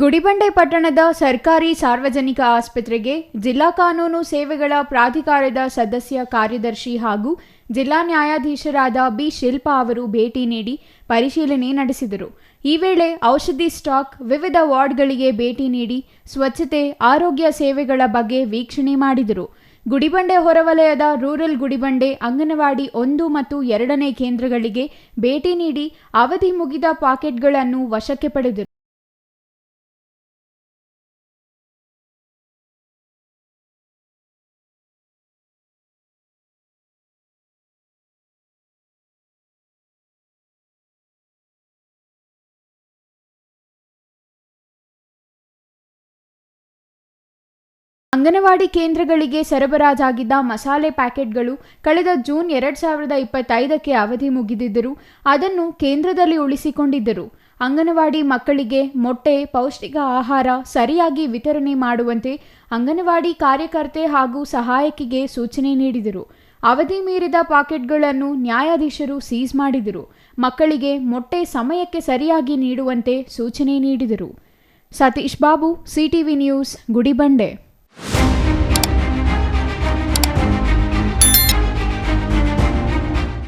ಗುಡಿಬಂಡೆ ಪಟ್ಟಣದ ಸರ್ಕಾರಿ ಸಾರ್ವಜನಿಕ ಆಸ್ಪತ್ರೆಗೆ ಜಿಲ್ಲಾ ಕಾನೂನು ಸೇವೆಗಳ ಪ್ರಾಧಿಕಾರದ ಸದಸ್ಯ ಕಾರ್ಯದರ್ಶಿ ಹಾಗೂ ಜಿಲ್ಲಾ ನ್ಯಾಯಾಧೀಶರಾದ ಬಿ. ಶಿಲ್ಪಾ ಅವರು ಭೇಟಿ ನೀಡಿ ಪರಿಶೀಲನೆ ನಡೆಸಿದರು. ಈ ವೇಳೆ ಔಷಧಿ ಸ್ಟಾಕ್ ವಿವಿಧ ವಾರ್ಡ್ಗಳಿಗೆ ಭೇಟಿ ನೀಡಿ ಸ್ವಚ್ಛತೆ, ಆರೋಗ್ಯ ಸೇವೆಗಳ ಬಗ್ಗೆ ವೀಕ್ಷಣೆ ಮಾಡಿದರು. ಗುಡಿಬಂಡೆ ಹೊರವಲಯದ ರೂರಲ್ ಗುಡಿಬಂಡೆ, ಅಂಗನವಾಡಿ ಒಂದು ಮತ್ತು ಎರಡನೇ ಕೇಂದ್ರಗಳಿಗೆ ಭೇಟಿ ನೀಡಿ ಅವಧಿ ಮುಗಿದ ಪಾಕೆಟ್ಗಳನ್ನು ವಶಕ್ಕೆ ಪಡೆದರು. ಅಂಗನವಾಡಿ ಕೇಂದ್ರಗಳಿಗೆ ಸರಬರಾಜಾಗಿದ್ದ ಮಸಾಲೆ ಪ್ಯಾಕೆಟ್ಗಳು ಕಳೆದ ಜೂನ್ ಎರಡ್ ಸಾವಿರದ ಇಪ್ಪತ್ತೈದಕ್ಕೆ ಅವಧಿ ಮುಗಿದಿದ್ದರು ಅದನ್ನು ಕೇಂದ್ರದಲ್ಲಿ ಉಳಿಸಿಕೊಂಡಿದ್ದರು. ಅಂಗನವಾಡಿ ಮಕ್ಕಳಿಗೆ ಮೊಟ್ಟೆ, ಪೌಷ್ಟಿಕ ಆಹಾರ ಸರಿಯಾಗಿ ವಿತರಣೆ ಮಾಡುವಂತೆ ಅಂಗನವಾಡಿ ಕಾರ್ಯಕರ್ತೆ ಹಾಗೂ ಸಹಾಯಕಿಗೆ ಸೂಚನೆ ನೀಡಿದರು. ಅವಧಿ ಮೀರಿದ ಪಾಕೆಟ್ಗಳನ್ನು ನ್ಯಾಯಾಧೀಶರು ಸೀಸ್ ಮಾಡಿದರು. ಮಕ್ಕಳಿಗೆ ಮೊಟ್ಟೆ ಸಮಯಕ್ಕೆ ಸರಿಯಾಗಿ ನೀಡುವಂತೆ ಸೂಚನೆ ನೀಡಿದರು. Satish Babu, CTV news, Gudibande.